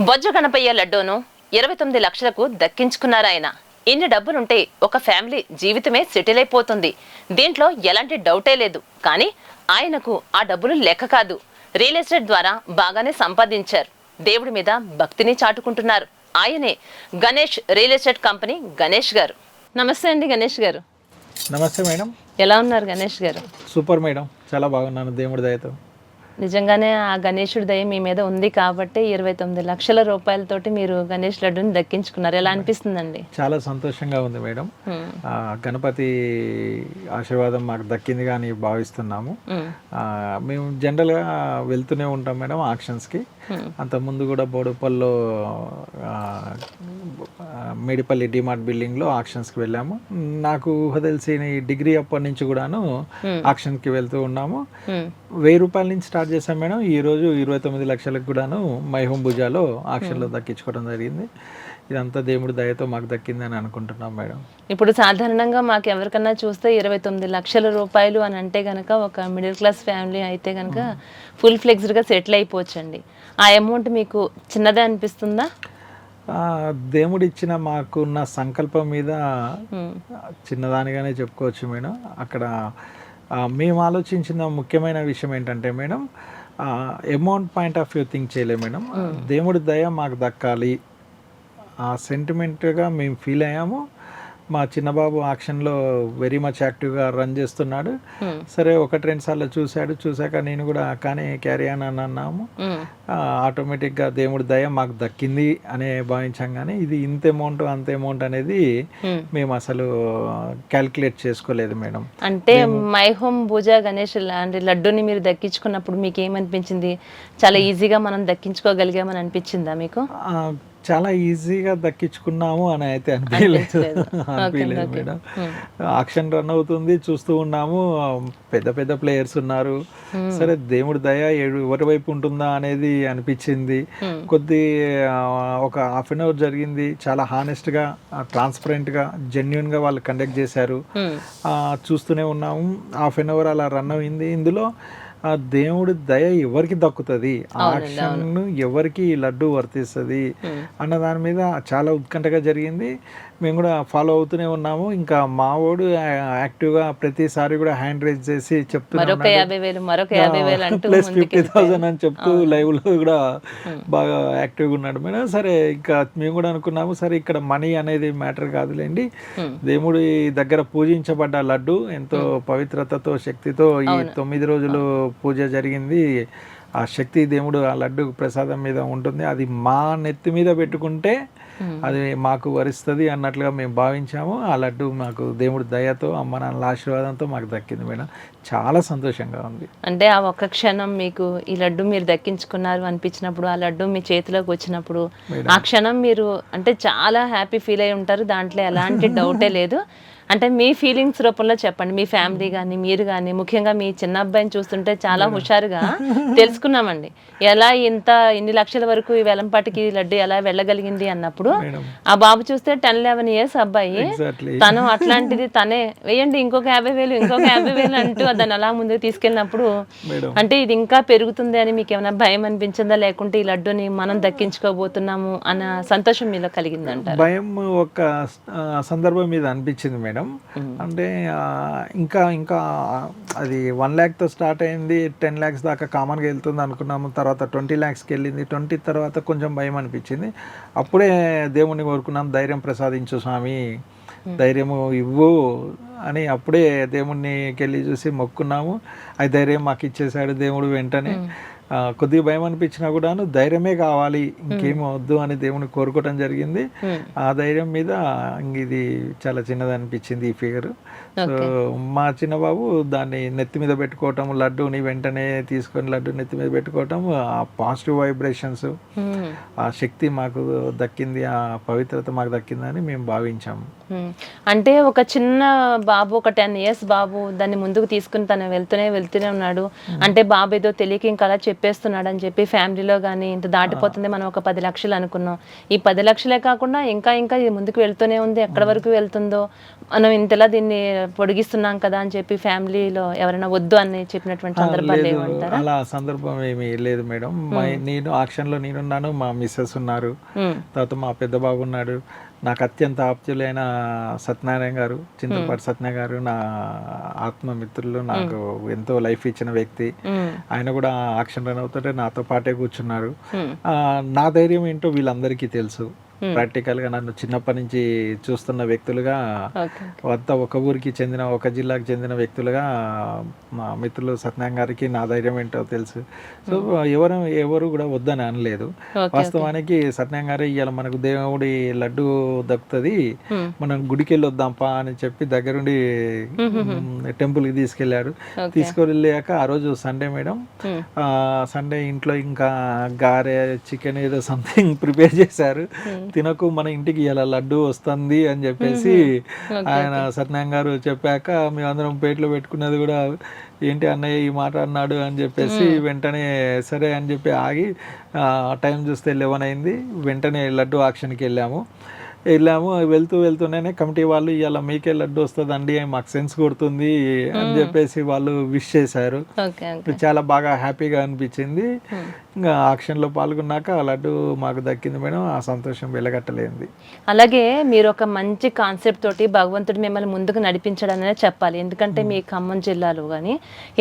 బొజ్జ గణపయ్య లడ్డూను ఇరవై తొమ్మిది లక్షలకు దక్కించుకున్నారు ఆయన. ఇన్ని డబ్బులుంటే ఒక ఫ్యామిలీ జీవితమే సెటిల్ అయిపోతుంది. దీంట్లో ఎలాంటి డౌటే లేదు. కానీ ఆయనకు ఆ డబ్బులు లెక్క కాదు. రియల్ ఎస్టేట్ ద్వారా బాగానే సంపాదించారు. దేవుడి మీద భక్తిని చాటుకుంటున్నారు. ఆయనే Ganesh real estate company Ganesh garu. నమస్తే అండి గణేష్ గారు. నమస్తే మేడం. ఎలా ఉన్నారు గణేష్ గారు? Super madam. చాలా బాగున్నాను దేవుడి దయతో. నిజంగానే ఆ గణేశుడి దయ మీ మీద ఉంది కాబట్టి ఇరవై తొమ్మిది లక్షల రూపాయలతోటి మీరు గణేష్ లడ్డుని దక్కించుకున్నారు. ఎలా అనిపిస్తుందండి? చాలా సంతోషంగా ఉంది మేడం. గణపతి ఆశీర్వాదం మాకు దక్కింది కానీ భావిస్తున్నాము. మ్మ్. జనరల్గా వెళ్తూనే ఉంటాం మేడం ఆక్షన్స్కి. అంత ముందు కూడా బోడుపల్లో మేడిపల్లి డిమార్ట్ బిల్డింగ్లో ఆక్షన్స్కి వెళ్ళాము. నాకు ఊహ తెలిసి ఈ డిగ్రీ అప్పటి నుంచి కూడాను ఆక్షన్కి వెళ్తూ ఉన్నాము. వెయ్యి రూపాయల నుంచి స్టార్ట్ చేశాం మేడం. ఈ రోజు ఇరవై తొమ్మిది లక్షలకు కూడాను మైహోం భుజాలో ఆక్షన్లో దక్కించుకోవడం జరిగింది. ఇదంతా దేవుడి దయతో మాకు దక్కిందని అనుకుంటున్నాం మేడం. ఇప్పుడు సాధారణంగా మాకు ఎవరికన్నా చూస్తే ఇరవై తొమ్మిది లక్షల రూపాయలు అని అంటే గనక ఒక మిడిల్ క్లాస్ ఫ్యామిలీ అయితే గనక ఫుల్ ఫ్లెక్స్డ్గా సెటిల్ అయిపోవచ్చండి. ఆ అమౌంట్ మీకు చిన్నదే అనిపిస్తుందా? దేవుడు ఇచ్చిన మాకున్న సంకల్పం మీద హ్మ్. చిన్నదానిగానే చెప్పుకోవచ్చు మేడం. అక్కడ మేము ఆలోచించిన ముఖ్యమైన విషయం ఏంటంటే madam amount point of view think చేయలేదు మేడం. దేవుడి దయ మాకు దక్కాలి. ఆ సెంటిమెంట్గా మేము ఫీల్ అయ్యాము. మా చిన్నబాబు ఆక్షన్లో వెరీ మచ్ యాక్టివ్గా రన్ చేస్తున్నాడు. హ్మ్. సరే ఒకటి రెండు సార్లు చూశాడు. చూశాక నేను కూడా కానీ క్యారీ అని అని అన్నాము. హ్మ్. ఆటోమేటిక్గా దేవుడి దయ మాకు దక్కింది అనే భావించాం కానీ ఇది ఇంత అమౌంట్ అంత అమౌంట్ అనేది హ్మ్. మేము అసలు క్యాల్కులేట్ చేసుకోలేదు మేడం. అంటే మై హోమ్ పూజ గణేష్ లాంటి లడ్డూని మీరు దక్కించుకున్నప్పుడు మీకు ఏమనిపించింది? చాలా ఈజీగా మనం దక్కించుకోగలిగామని అనిపించిందా మీకు? చాలా ఈజీగా దక్కించుకున్నాము అని అయితే అనిపించలేదు. అనిపించలేదు. మేడం. ఆక్షన్ రన్ అవుతుంది చూస్తూ ఉన్నాము. పెద్ద పెద్ద ప్లేయర్స్ ఉన్నారు. సరే దేవుడి దయ ఏడు ఎవరి వైపు ఉంటుందా అనేది అనిపించింది. హ్మ్. కొద్ది ఒక హాఫ్ అన్ అవర్ జరిగింది. చాలా హానెస్ట్గా ట్రాన్స్పరెంట్గా జెన్యున్గా వాళ్ళు కండక్ట్ చేశారు. చూస్తూనే ఉన్నాము. హాఫ్ అన్ అవర్ అలా రన్ అయింది. ఇందులో ఆ దేవుడి దయ ఎవరికి దక్కుతుంది? ఆక్షన్ ఎవరికి ఈ లడ్డు వర్తిస్తుంది? అన్న దాని మీద చాలా ఉత్కంఠగా జరిగింది. మేము కూడా ఫాలో అవుతూనే ఉన్నాము. ఇంకా మా వాడు యాక్టివ్గా ప్రతిసారి కూడా హ్యాండ్ రైజ్ చేసి అంటూ ప్లస్ ఫిఫ్టీ థౌసండ్ అని చెప్తూ లైవ్లో కూడా బాగా యాక్టివ్గా ఉన్నాడు. మేడం సరే ఇంకా మేము కూడా అనుకున్నాము సరే ఇక్కడ మనీ అనేది మ్యాటర్ కాదులేండి. దేవుడి దగ్గర పూజించబడ్డ లడ్డు ఎంతో పవిత్రతతో శక్తితో ఈ తొమ్మిది రోజులు పూజ జరిగింది. ఆ శక్తి దేవుడు ఆ లడ్డు ప్రసాదం మీద ఉంటుంది. అది మా నెత్తి మీద పెట్టుకుంటే అది మాకు వరిస్తుంది అన్నట్లుగా మేము భావించాము. ఆ లడ్డు మాకు దేవుడి దయతో అమ్మ నాన్నల ఆశీర్వాదంతో మాకు దక్కింది మేడం. చాలా సంతోషంగా ఉంది. అంటే ఆ ఒక్క క్షణం మీకు ఈ లడ్డు మీరు దక్కించుకున్నారు అనిపించినప్పుడు ఆ లడ్డు మీ చేతిలోకి వచ్చినప్పుడు ఆ క్షణం మీరు అంటే చాలా హ్యాపీ ఫీల్ అయి ఉంటారు. దాంట్లో ఎలాంటి డౌటే లేదు. అంటే మీ ఫీలింగ్స్ రూపంలో చెప్పండి. మీ ఫ్యామిలీ కానీ మీరు కానీ ముఖ్యంగా మీ చిన్న అబ్బాయిని చూస్తుంటే చాలా హుషారుగా తెలుసుకున్నామండి. ఎలా ఇంత ఇన్ని లక్షల వరకు ఈ వెలంపాటికి లడ్డు ఎలా వెళ్ళగలిగింది అన్నప్పుడు ఆ బాబు చూస్తే టెన్ లెవెన్ ఇయర్స్ అబ్బాయి తను అట్లాంటిది తనే వేయండి ఇంకొక యాభై వేలు ఇంకొక యాభై వేలు అంటూ దాన్ని అలా ముందుకు తీసుకెళ్ళినప్పుడు అంటే ఇది ఇంకా పెరుగుతుంది అని మీకు ఏమైనా భయం అనిపించిందా? లేకుంటే ఈ లడ్డుని మనం దక్కించుకోబోతున్నాము అన్న సంతోషం మీలో కలిగిందంటారు? భయం ఒక సందర్భం మీద అనిపించింది మేడం. అంటే ఆ, ఇంకా ఇంకా అది వన్ ల్యాక్తో స్టార్ట్ అయింది టెన్ ల్యాక్స్ దాకా కామన్గా వెళ్తుంది అనుకున్నాము. తర్వాత ట్వంటీ ల్యాక్స్కి వెళ్ళింది. ట్వంటీ తర్వాత కొంచెం భయం అనిపించింది. అప్పుడే దేవుణ్ణి కోరుకున్నాం ధైర్యం ప్రసాదించు స్వామి ధైర్యము ఇవ్వు అని అప్పుడే దేవుణ్ణికి వెళ్ళి చూసి మొక్కున్నాము. ఆ ధైర్యం మాకు ఇచ్చేసాడు దేవుడు వెంటనే. కొద్దిగా భయం అనిపించినా కూడాను ధైర్యమే కావాలి ఇంకేం వద్దు అని దేవుని కోరుకోవటం జరిగింది. ఆ ధైర్యం మీద ఇది చాలా చిన్నది అనిపించింది ఈ ఫిగర్. సో మా చిన్న బాబు దాన్ని నెత్తి మీద పెట్టుకోవటం లడ్డూని వెంటనే తీసుకొని లడ్డు నెత్తి మీద పెట్టుకోవటం ఆ పాజిటివ్ వైబ్రేషన్స్. ఆ శక్తి మాకు దక్కింది ఆ పవిత్రత మాకు దక్కిందని మేము భావించాము. అంటే ఒక చిన్న బాబు ఒక టెన్ ఇయర్స్ బాబు దాన్ని ముందుకు తీసుకుని తను వెళ్తూనే వెళ్తూనే ఉన్నాడు. అంటే బాబు ఏదో తెలియక ఇంకా అలా చెప్పేస్తున్నాడు అని చెప్పి ఫ్యామిలీలో కానీ ఇంత దాటిపోతుంది మనం ఒక పది లక్షలు అనుకున్నాం. ఈ పది లక్షలే కాకుండా ఇంకా ఇంకా ఇది ముందుకు వెళ్తూనే ఉంది. ఎక్కడ వరకు వెళ్తుందో మనం ఇంతలా దీన్ని పొడిగిస్తున్నాం కదా అని చెప్పి ఫ్యామిలీలో ఎవరైనా వద్దు అని చెప్పినటువంటి సందర్భాలు ఏమంటారా? అలా సందర్భం ఏమీ లేదు మేడం. నేను ఆక్షన్లో నేనున్నాను మా మిస్సెస్ ఉన్నారు. తర్వాత మా పెద్ద బాబు ఉన్నాడు. నాకు అత్యంత ఆప్తులైన సత్యనారాయణ గారు చింతపాటి సత్యనారాయణ గారు నా ఆత్మమిత్రులు నాకు ఎంతో లైఫ్ ఇచ్చిన వ్యక్తి. ఆయన కూడా ఆక్షన్ రన్ అవుతుంటే నాతో పాటే కూర్చున్నారు. నా ధైర్యం ఏంటో వీళ్ళందరికీ తెలుసు. ప్రాక్టికల్గా నన్ను చిన్నప్పటి నుంచి చూస్తున్న వ్యక్తులుగా అంతా ఒక ఊరికి చెందిన ఒక జిల్లాకు చెందిన వ్యక్తులుగా మా మిత్రులు సత్యనారాయణ గారికి నా ధైర్యం ఏంటో తెలుసు. సో ఎవరు ఎవరు కూడా వద్దని అనలేదు. వాస్తవానికి సత్యనారాయణ గారు ఇవాళ మనకు దేవుడి లడ్డు దక్కుతుంది. ఉమ్, మనం గుడికి వెళ్ళి వద్దాంపా అని చెప్పి దగ్గరుండి టెంపుల్కి తీసుకెళ్ళారు ఓకే తీసుకెళ్ళాక ఆ రోజు సండే మేడం. సండే ఇంట్లో ఇంకా గారె చికెన్ ఏదో సంథింగ్ ప్రిపేర్ చేశారు. తినకు మన ఇంటికి ఇలా లడ్డు వస్తుంది అని చెప్పేసి ఆయన సత్యనారాయణ గారు చెప్పాక మేమందరం పేట్లో పెట్టుకున్నది కూడా ఏంటి అన్నయ్య ఈ మాట అన్నాడు? అని చెప్పేసి వెంటనే సరే అని చెప్పి ఆగి ఆ, టైం చూస్తే లెవెన్ అయింది. వెంటనే లడ్డు ఆక్షన్కి వెళ్ళాము. వెళ్ళాము. వెళ్తూ వెళ్తూనే కమిటీ వాళ్ళు ఇవాళ మీకే లడ్డు వస్తుందండి మాకు సెన్స్ కొడుతుంది అని చెప్పేసి వాళ్ళు విష్ చేశారు. చాలా బాగా హ్యాపీగా అనిపించింది. ఇంకా ఆక్షన్లో పాల్గొన్నాక ఆ లడ్డు మాకు దక్కింది మేడం ఆ సంతోషం వెలగట్టలేంది అలాగే మీరు ఒక మంచి కాన్సెప్ట్ తోటి భగవంతుడు మిమ్మల్ని ముందుకు నడిపించడనే చెప్పాలి. ఎందుకంటే మీ ఖమ్మం జిల్లాలో కానీ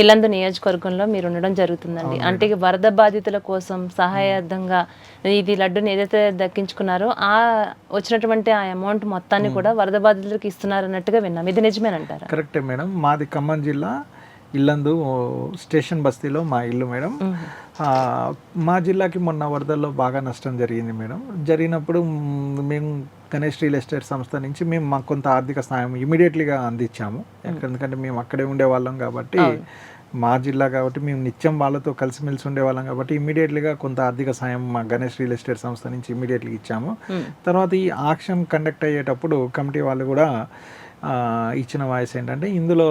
ఇల్లందు నియోజకవర్గంలో మీరు ఉండడం జరుగుతుందండి. అంటే వరద బాధితుల కోసం సహాయార్థంగా ఇది లడ్డుని ఏదైతే దక్కించుకున్నారో ఆ వచ్చినటువంటి ఆ అమౌంట్ మొత్తాన్ని కూడా వరద బాధితులకు ఇస్తున్నారు అన్నట్టుగా విన్నాం. ఇది నిజమేనంటారా కరెక్టే మేడం. మాది ఖమ్మం జిల్లా ఇల్లందు స్టేషన్ బస్తీలో మా ఇల్లు మేడం. ఆ, మా జిల్లాకి మొన్న వరదల్లో బాగా నష్టం జరిగింది మేడం. జరిగినప్పుడు మేము గణేష్ రియల్ ఎస్టేట్ సంస్థ నుంచి మేము మాకు కొంత ఆర్థిక సహాయం ఇమీడియట్లీగా అందించాము. ఎందుకంటే మేము అక్కడే ఉండేవాళ్ళం కాబట్టి మా జిల్లా కాబట్టి మేము నిత్యం వాళ్ళతో కలిసిమెలిసి ఉండేవాళ్ళం కాబట్టి ఇమీడియట్లీగా కొంత ఆర్థిక సాయం మా గణేష్ రియల్ ఎస్టేట్ సంస్థ నుంచి ఇమీడియట్లీ ఇచ్చాము. తర్వాత ఈ ఆక్షన్ కండక్ట్ అయ్యేటప్పుడు కమిటీ వాళ్ళు కూడా ఇచ్చిన వాయిస్ ఏంటంటే ఇందులో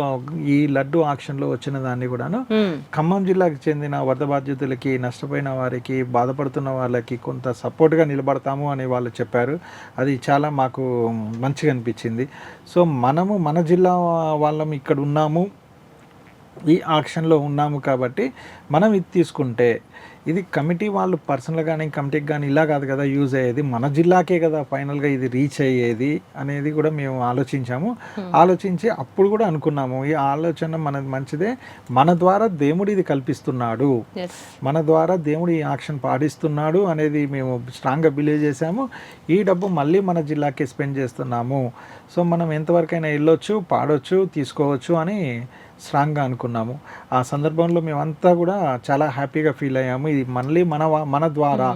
ఈ లడ్డు ఆక్షన్లో వచ్చిన దాన్ని కూడాను ఉమ్, ఖమ్మం జిల్లాకు చెందిన వరద బాధ్యతలకి నష్టపోయిన వారికి బాధపడుతున్న వాళ్ళకి కొంత సపోర్ట్గా నిలబడతాము అని వాళ్ళు చెప్పారు. అది చాలా మాకు మంచిగా అనిపించింది. సో మనము మన జిల్లా వాళ్ళం ఇక్కడ ఉన్నాము. ఈ ఆక్షన్లో ఉన్నాము కాబట్టి మనం ఇది తీసుకుంటే ఇది కమిటీ వాళ్ళు పర్సనల్ కానీ కమిటీకి కానీ ఇలా కాదు కదా యూజ్ అయ్యేది. మన జిల్లాకే కదా ఫైనల్గా ఇది రీచ్ అయ్యేది అనేది కూడా మేము ఆలోచించాము. ఆలోచించి అప్పుడు కూడా అనుకున్నాము. ఈ ఆలోచన మనది మంచిదే. మన ద్వారా దేవుడు ఇది కల్పిస్తున్నాడు. మన ద్వారా దేవుడు ఈ ఆక్షన్ పాటిస్తున్నాడు అనేది మేము స్ట్రాంగ్గా బిలీవ్ చేశాము. ఈ డబ్బు మళ్ళీ మన జిల్లాకే స్పెండ్ చేస్తున్నాము. సో మనం ఎంతవరకైనా వెళ్ళొచ్చు పాడొచ్చు తీసుకోవచ్చు అని స్ట్రాంగ్గా అనుకున్నాము. ఆ సందర్భంలో మేమంతా కూడా చాలా హ్యాపీగా ఫీల్ అయ్యాము. ఇది మళ్ళీ మన మన ద్వారా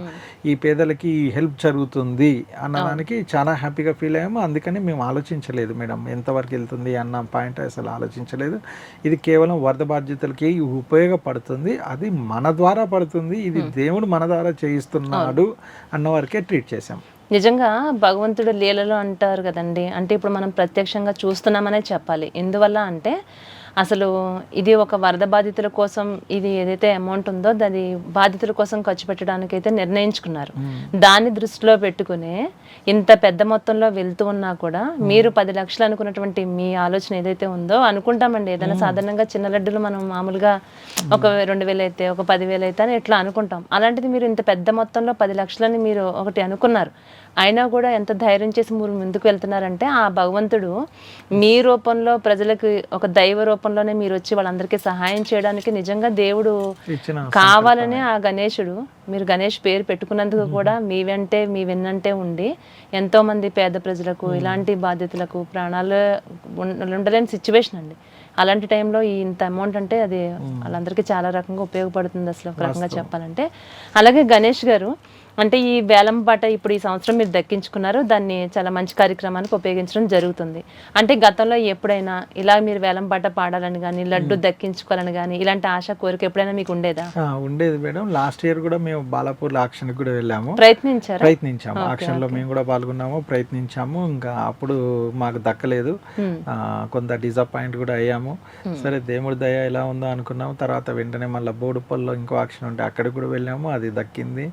ఈ పేదలకి హెల్ప్ జరుగుతుంది అన్నదానికి చాలా హ్యాపీగా ఫీల్ అయ్యాము. అందుకని మేము ఆలోచించలేదు మేడం ఎంతవరకు వెళ్తుంది అన్న పాయింట్ అసలు ఆలోచించలేదు. ఇది కేవలం వరద బాధ్యతలకి ఉపయోగపడుతుంది. అది మన ద్వారా పడుతుంది. ఇది దేవుడు మన ద్వారా చేయిస్తున్నాడు అన్న వరకే ట్రీట్ చేసాం నిజంగా భగవంతుడు లీలలో అంటారు కదండి. అంటే ఇప్పుడు మనం ప్రత్యక్షంగా చూస్తున్నామనే చెప్పాలి. ఎందువల్ల అంటే అసలు ఇది ఒక వరద బాధితుల కోసం ఇది ఏదైతే అమౌంట్ ఉందో దాని బాధితుల కోసం ఖర్చు పెట్టడానికి అయితే నిర్ణయించుకున్నారు. దాన్ని దృష్టిలో పెట్టుకుని ఇంత పెద్ద మొత్తంలో వెళ్తూ ఉన్నా కూడా మీరు పది లక్షలు అనుకున్నటువంటి మీ ఆలోచన ఏదైతే ఉందో అనుకుంటామండి. ఏదైనా సాధారణంగా చిన్న లడ్డులు మనం మామూలుగా ఒక రెండు వేలు అయితే ఒక పదివేలు అయితే అని ఇట్లా అనుకుంటాం. అలాంటిది మీరు ఇంత పెద్ద మొత్తంలో పది లక్షలని మీరు ఒకటి అనుకున్నారు. అయినా కూడా ఎంత ధైర్యం చేసి మీరు ముందుకు వెళ్తున్నారంటే ఆ భగవంతుడు మీ రూపంలో ప్రజలకు ఒక దైవ రూపంలోనే మీరు వచ్చి వాళ్ళందరికీ సహాయం చేయడానికి నిజంగా దేవుడు కావాలనే ఆ గణేశుడు మీరు గణేష్ పేరు పెట్టుకున్నందుకు కూడా మీ వెంటే మీ వెన్నంటే ఉండి ఎంతో మంది పేద ప్రజలకు ఇలాంటి బాధ్యతలకు ప్రాణాలు ఉండలేని సిచ్యువేషన్ అండి. అలాంటి టైంలో ఈ ఇంత అమౌంట్ అంటే అది వాళ్ళందరికీ చాలా రకంగా ఉపయోగపడుతుంది అసలు ఒక రకంగా చెప్పాలంటే. అలాగే గణేష్ గారు అంటే ఈ వేలం పాట ఇప్పుడు ఈ సంవత్సరం మీరు దక్కించుకున్నారు దాన్ని చాలా మంచి కార్యక్రమానికి ఉపయోగించడం జరుగుతుంది. అంటే గతంలో ఎప్పుడైనా ఇలా మీరు వేలం పాట పాడాలని కానీ లడ్డు దక్కించుకోవాలని కానీ ఇలాంటి ఆశ కోరిక ఎప్పుడైనా మీకు ఉండేదా? ఉండేది మేడం. లాస్ట్ ఇయర్ కూడా మేము బాలాపూర్ ఆక్షన్కి కూడా వెళ్ళాము. ప్రయత్నించారా? ప్రయత్నించాము. ఆక్షన్లో మేము కూడా పాల్గొన్నాము ప్రయత్నించాము. ఇంకా అప్పుడు మాకు దక్కలేదు. కొంత డిసప్పాయింట్ కూడా అయ్యాము. సరే దేవుడి దయ ఎలా ఉందో అనుకున్నాము. తర్వాత వెంటనే మళ్ళీ బోడుపల్లో ఇంకో ఆక్షన్ ఉంటే అక్కడికి కూడా వెళ్ళాము. అది దక్కింది.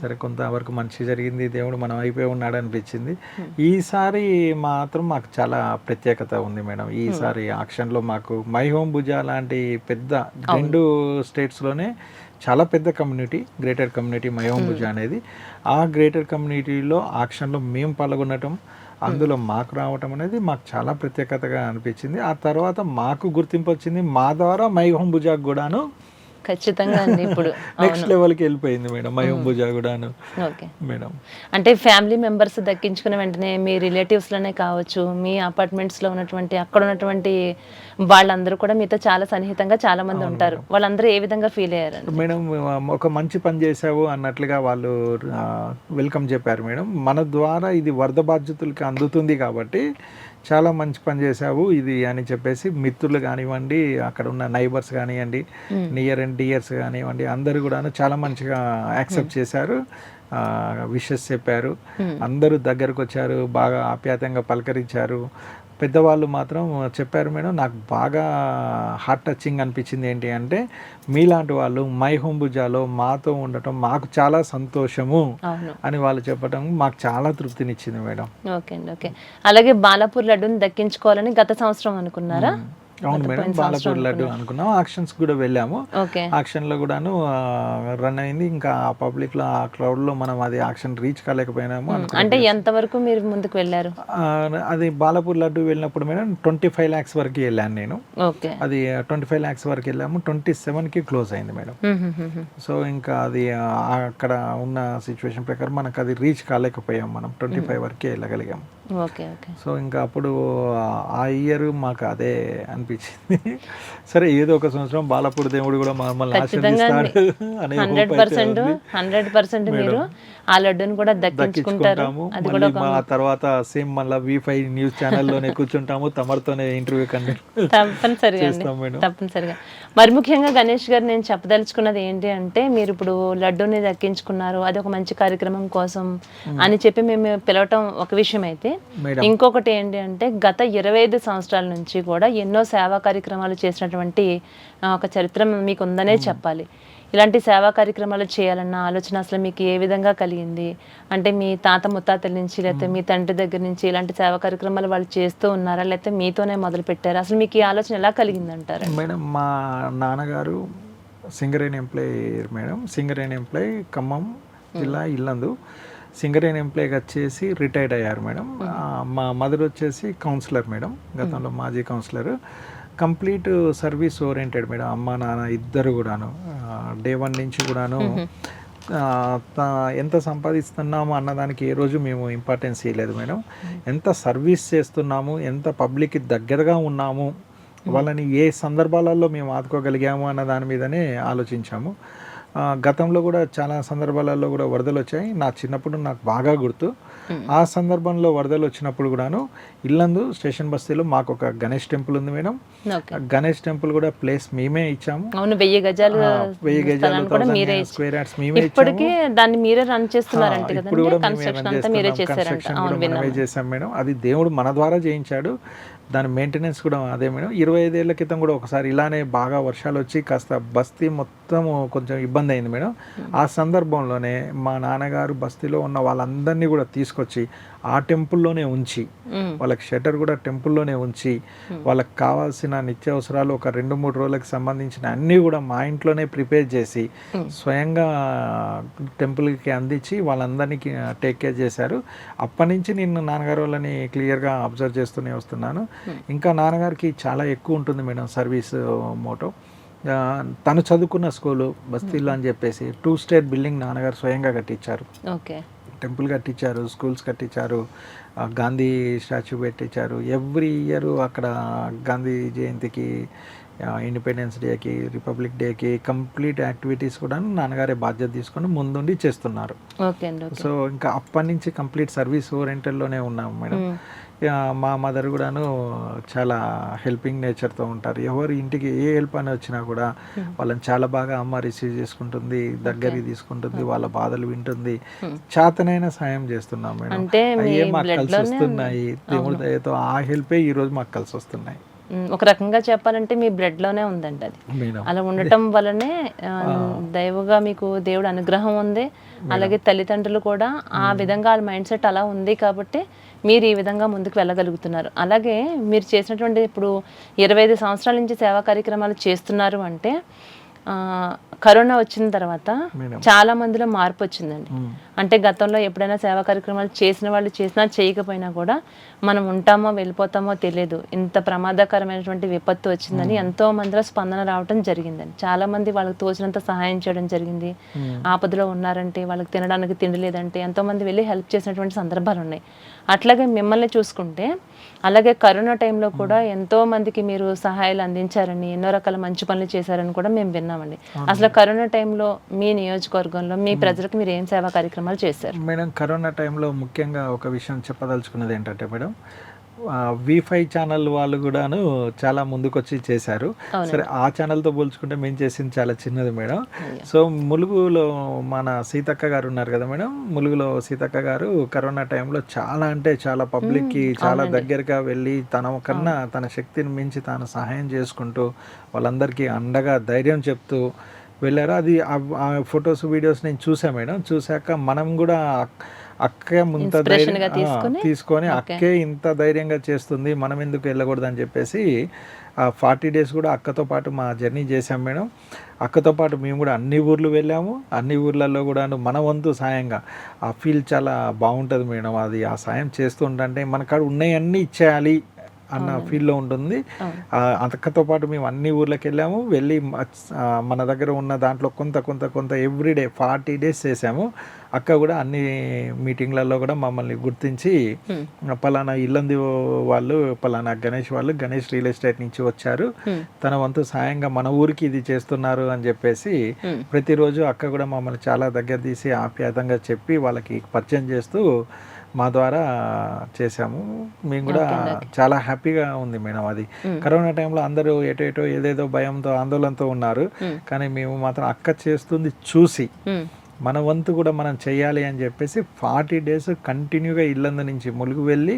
సరే కొంతవరకు మంచి జరిగింది దేవుడు మనం అయిపోయి ఉన్నాడు అనిపించింది ఈసారి మాత్రం మాకు చాలా ప్రత్యేకత ఉంది మేడం. ఈసారి ఆక్షన్లో మాకు మై హోమ్ భుజా లాంటి పెద్ద రెండు స్టేట్స్లోనే చాలా పెద్ద community greater community my home. Bhuja అనేది. ఆ గ్రేటర్ కమ్యూనిటీలో ఆక్షన్లో మేము పాల్గొనటం అందులో మాకు రావటం అనేది మాకు చాలా ప్రత్యేకతగా అనిపించింది. ఆ తర్వాత మాకు గుర్తింపు వచ్చింది మా ద్వారా మై హోమ్ భుజాకు కూడాను ఖచ్చితంగా అండి ఇప్పుడు. నెక్స్ట్ లెవెల్కి వెళ్ళిపోయింది మేడం మై భుజా కూడాను. ఓకే. మేడం. అంటే ఫ్యామిలీ మెంబర్స్ దక్కించుకున్న వెంటనే మీ రిలేటివ్స్లోనే కావచ్చు మీ అపార్ట్మెంట్స్లో ఉన్నటువంటి అక్కడ ఉన్నటువంటి వాళ్ళందరూ కూడా మీతో చాలా సన్నిహితంగా చాలా మంది ఉంటారు. వాళ్ళందరూ ఏ విధంగా ఫీల్ అయ్యారండి? మేడం ఒక మంచి పని చేసావు అన్నట్లుగా వాళ్ళు వెల్కమ్ చెప్పారు మేడం. మన ద్వారా ఇది వరద బాధ్యతలకి అందుతుంది కాబట్టి చాలా మంచి పని చేసావు ఇది అని చెప్పేసి మిత్రులు కానివ్వండి అక్కడ ఉన్న నైబర్స్ కానివ్వండి నియర్ అండ్ డియర్స్ కానివ్వండి అందరూ కూడాను చాలా మంచిగా యాక్సెప్ట్ చేశారు. విషెస్ చెప్పారు. అందరూ దగ్గరకు వచ్చారు బాగా ఆప్యాయంగా పలకరించారు. పెద్దవాళ్ళు మాత్రం చెప్పారు మేడం నాకు బాగా హార్ట్ టచింగ్ అనిపించింది ఏంటి అంటే మీలాంటి వాళ్ళు మై హోమ్ భుజాలో మాతో ఉండటం మాకు చాలా సంతోషము అని వాళ్ళు చెప్పడం మాకు చాలా తృప్తినిచ్చింది మేడం. ఓకే అండి ఓకే. అలాగే బాలాపూర్ లడ్డూని దక్కించుకోవాలని గత సంవత్సరం అనుకున్నారా? అవును మేడం బాలపూర్ లడ్డు అనుకున్నాం. ఆక్షన్స్ కూడా వెళ్ళాము. ఆక్షన్లో కూడాను రన్ అయింది. ఇంకా పబ్లిక్లో ఆ క్రౌడ్లో మనం అది ఆక్షన్ రీచ్ కాలేకపోయినాము. అంటే ఎంతవరకు మీరు ముందుకు వెళ్ళారు? అది బాలపూర్ లడ్డు వెళ్ళినప్పుడు మేడం ట్వంటీ ఫైవ్ ల్యాక్స్ వరకు వెళ్ళాను నేను. అది ట్వంటీ ఫైవ్ ల్యాక్స్ వరకు వెళ్ళాము. ట్వంటీ కి క్లోజ్ అయింది మేడం. సో ఇంకా అది అక్కడ ఉన్న సిచ్యువేషన్ ప్రకారం మనకు అది రీచ్ కాలేకపోయాం మనం. ట్వంటీ ఫైవ్ వరకే వెళ్ళగలిగాం. Okay okay. సో ఇంకా అప్పుడు ఆ- ఇయర్ మాకు అదే అనిపించింది. సరే ఏదో ఒక సంవత్సరం బాలపూర్ దేవుడు కూడా మమ్మల్ని ఆశీర్దిస్తాడు అనే హండ్రెడ్ పర్సెంట్. హండ్రెడ్ పర్సెంట్ మీరు ఆ లడ్డూని కూడా దక్కించుకుంటారు. దక్కించుకుంటాము. అది కూడా మళ్ళీ మా తర్వాత సేమ్ మళ్ళీ వి ఫైవ్ న్యూస్ ఛానల్లోనే కూర్చుంటాము. తమరితోనే ఇంటర్వ్యూ కండక్ట్ తప్పనిసరిగా తప్పనిసరిగా. మరి ముఖ్యంగా గణేష్ గారు నేను చెప్పదలుచుకున్నది ఏంటి అంటే మీరు ఇప్పుడు లడ్డూని దక్కించుకున్నారు అది ఒక మంచి కార్యక్రమం కోసం అని చెప్పి మేము పిలవటం ఒక విషయం అయితే ఇంకొకటి ఏంటి అంటే గత ఇరవై ఐదు సంవత్సరాల నుంచి కూడా ఎన్నో సేవా కార్యక్రమాలు చేసినటువంటి ఒక చరిత్ర మీకు ఉందనే చెప్పాలి. ఇలాంటి సేవా కార్యక్రమాలు చేయాలన్న ఆలోచన అసలు మీకు ఏ విధంగా కలిగింది? అంటే మీ తాత ముత్తాతల నుంచి లేకపోతే మీ తండ్రి దగ్గర నుంచి ఇలాంటి సేవా కార్యక్రమాలు వాళ్ళు చేస్తూ ఉన్నారా? లేకపోతే మీతోనే మొదలు పెట్టారా? అసలు మీకు ఈ ఆలోచన ఎలా కలిగింది అంటారు మేడం మా నాన్నగారు Singareni employee madam. Singareni employee Khammam జిల్లా ఇల్లందు. సింగరేణి ఎంప్లాయీగా వచ్చేసి రిటైర్డ్ అయ్యారు మేడం. మా మదర్ వచ్చేసి కౌన్సిలర్ మేడం గతంలో మాజీ councillor complete service oriented madam అమ్మ నాన్న ఇద్దరు కూడాను. డే వన్ నుంచి కూడాను ఎంత సంపాదిస్తున్నాము అన్నదానికి ఏ రోజు మేము ఇంపార్టెన్స్ ఇవ్వలేదు మేడం. ఎంత సర్వీస్ చేస్తున్నాము ఎంత పబ్లిక్కి దగ్గరగా ఉన్నాము వాళ్ళని ఏ సందర్భాలలో మేము ఆదుకోగలిగాము అన్న దాని మీదనే ఆలోచించాము. గతంలో కూడా చాలా సందర్భాలలో కూడా వరదలు వచ్చాయి. నా చిన్నప్పుడు నాకు బాగా గుర్తు. ఆ సందర్భంలో వరదలు వచ్చినప్పుడు కూడాను ఇల్లందు స్టేషన్ బస్తీలో మాకు ఒక గణేష్ టెంపుల్ ఉంది మేడం. గణేష్ టెంపుల్ కూడా ప్లేస్ మేమే ఇచ్చాము. అవును వెయ్యి గజాలు వెయ్యి గజాలు. స్క్వేర్ యార్డ్స్ మేమే ఇప్పటికీ దాన్ని మీరే రన్ చేస్తున్నారంట ఇప్పుడు కూడా మేము చేసాం మేడం. అది దేవుడు మన ద్వారా చేయించాడు. దాని మెయింటెనెన్స్ కూడా అదే మేడం. ఇరవై ఐదేళ్ళ క్రితం కూడా ఒకసారి ఇలానే బాగా వర్షాలు వచ్చి కాస్త బస్తీ మొత్తం కొంచెం ఇబ్బంది అయింది మేడం. ఆ సందర్భంలోనే మా నాన్నగారు బస్తీలో ఉన్న వాళ్ళందరినీ కూడా తీసుకొచ్చి ఆ టెంపుల్లోనే ఉంచి వాళ్ళకి షటర్ కూడా టెంపుల్లోనే ఉంచి వాళ్ళకి కావాల్సిన నిత్యావసరాలు ఒక రెండు మూడు రోజులకు సంబంధించిన అన్నీ కూడా మా ఇంట్లోనే ప్రిపేర్ చేసి స్వయంగా టెంపుల్కి అందించి వాళ్ళందరినీ టేక్ కేర్ చేశారు. అప్పటి నుంచి నేను నాన్నగారు వాళ్ళని క్లియర్గా అబ్జర్వ్ చేస్తూనే వస్తున్నాను. ఇంకా నాన్నగారికి చాలా ఎక్కువ ఉంటుంది మేడం సర్వీస్ మోటో. తను చదువుకున్న స్కూలు బస్తీల్లో అని చెప్పేసి టూ స్టేట్ బిల్డింగ్ నాన్నగారు స్వయంగా కట్టించారు. ఓకే. టెంపుల్ కట్టించారు స్కూల్స్ కట్టించారు గాంధీ స్టాచ్యూ పెట్టించారు. ఎవ్రీ ఇయర్ అక్కడ గాంధీ జయంతికి ఇండిపెండెన్స్ డేకి రిపబ్లిక్ డేకి కంప్లీట్ యాక్టివిటీస్ కూడా నాన్నగారే బాధ్యత తీసుకొని ముందుండి చేస్తున్నారు. ఓకే అండి ఓకే. సో ఇంకా అప్పటి నుంచి కంప్లీట్ సర్వీస్ ఓరియంటెడ్లోనే ఉన్నాం మేడం. మా మదర్ కూడాను చాలా హెల్పింగ్ నేచర్తో ఉంటారు. ఎవరు ఇంటికి ఏ హెల్ప్ అని వచ్చినా కూడా వాళ్ళని చాలా బాగా అమ్మ రిసీవ్ చేసుకుంటుంది దగ్గరికి తీసుకుంటుంది వాళ్ళ బాధలు వింటుంది. చేతనైన సాయం చేస్తున్నాం మేడం. అయ్యే మాకు కలిసి వస్తున్నాయి దేవుడి దయతో ఆ హెల్పే ఈ రోజు మాకు కలిసి వస్తున్నాయి ఒక రకంగా చెప్పాలంటే మీ బ్లడ్లోనే ఉందండి అది. అలా ఉండటం వల్లనే దైవగా మీకు దేవుడు అనుగ్రహం ఉంది. అలాగే తల్లిదండ్రులు కూడా ఆ విధంగా వాళ్ళ మైండ్ సెట్ అలా ఉంది కాబట్టి మీరు ఈ విధంగా ముందుకు వెళ్ళగలుగుతున్నారు. అలాగే మీరు చేసినటువంటి ఇప్పుడు ఇరవై ఐదు సంవత్సరాల నుంచి సేవా కార్యక్రమాలు చేస్తున్నారు అంటే కరోనా వచ్చిన తర్వాత. చాలా మందిలో మార్పు వచ్చిందండి. అంటే గతంలో ఎప్పుడైనా సేవా కార్యక్రమాలు చేసిన వాళ్ళు చేసినా చేయకపోయినా కూడా మనం ఉంటామో వెళ్ళిపోతామో తెలియదు. ఇంత ప్రమాదకరమైనటువంటి విపత్తు వచ్చిందని ఎంతో మందిలో స్పందన రావడం జరిగిందండి. చాలా మంది వాళ్ళకి తోచినంత సహాయం చేయడం జరిగింది. ఆపదలో ఉన్నారంటే వాళ్ళకి తినడానికి తిండి లేదంటే ఎంతో మంది వెళ్ళి హెల్ప్ చేసినటువంటి సందర్భాలు ఉన్నాయి. అట్లాగే మిమ్మల్ని చూసుకుంటే అలాగే కరోనా టైంలో కూడా ఎంతో మందికి మీరు సహాయాలు అందించారని ఎన్నో రకాల మంచి పనులు చేశారని కూడా మేము విన్నామండి. అసలు కరోనా టైంలో మీ నియోజకవర్గంలో మీ ప్రజలకు మీరు ఏం సేవా కార్యక్రమాలు చేశారు? మేడం కరోనా టైంలో ముఖ్యంగా ఒక విషయం చెప్పదలుచుకున్నది ఏంటంటే మేడం వి ఫైవ్ ఛానల్ వాళ్ళు కూడాను చాలా ముందుకొచ్చి చేశారు. సరే ఆ ఛానల్తో పోల్చుకుంటే మేము చేసింది చాలా చిన్నది మేడం. సో ములుగులో మన సీతక్క గారు ఉన్నారు కదా మేడం. ములుగులో సీతక్క గారు కరోనా టైంలో చాలా అంటే చాలా పబ్లిక్కి చాలా దగ్గరగా వెళ్ళి తన కన్నా తన శక్తిని మించి తాను సహాయం చేసుకుంటూ వాళ్ళందరికీ అండగా ధైర్యం చెప్తూ వెళ్ళారు. అది ఆ ఫొటోస్ వీడియోస్ నేను చూసా మేడం. చూశాక మనం కూడా అక్కే ఇంత గా ధైర్యం తీసుకుని? అక్కే ఇంత ధైర్యంగా చేస్తుంది మనం ఎందుకు వెళ్ళకూడదు అని చెప్పేసి ఆ ఫార్టీ డేస్ కూడా అక్కతో పాటు మా జర్నీ చేసాం మేడం. అక్కతో పాటు మేము కూడా అన్ని ఊర్లు వెళ్ళాము. అన్ని ఊర్లలో కూడా మన వంతు సాయంగా ఆ ఫీల్ చాలా బాగుంటుంది మేడం. అది ఆ సాయం చేస్తూ ఉంటే మన కాడ ఉన్నాయన్నీ ఇచ్చేయాలి. అన్న ఫీల్లో ఉంటుంది. అక్కతో పాటు మేము అన్ని ఊర్లకు వెళ్ళాము. వెళ్ళి మన దగ్గర ఉన్న దాంట్లో కొంత కొంత కొంత ఎవ్రీడే ఫార్టీ డేస్ చేసాము. అక్క కూడా అన్ని మీటింగ్లలో కూడా మమ్మల్ని గుర్తించి పలానా ఇల్లంది వాళ్ళు పలానా గణేష్ వాళ్ళు గణేష్ రియల్ ఎస్టేట్ నుంచి వచ్చారు. తన వంతు సాయంగా మన ఊరికి ఇది చేస్తున్నారు అని చెప్పేసి. ప్రతిరోజు అక్క కూడా మమ్మల్ని చాలా దగ్గర తీసి ఆప్యాయంగా చెప్పి వాళ్ళకి పరిచయం చేస్తూ మా ద్వారా చేశాము. మేము కూడా చాలా హ్యాపీగా ఉంది మేడం అది. కరోనా టైంలో అందరూ ఎటో ఎటో ఏదేదో భయంతో ఆందోళనతో ఉన్నారు. కానీ మేము మాత్రం అక్క చేస్తుంది చూసి ఉమ్, మన వంతు కూడా మనం చేయాలి అని చెప్పేసి ఫార్టీ డేస్ కంటిన్యూగా ఇల్లందు నుంచి ములుగు వెళ్ళి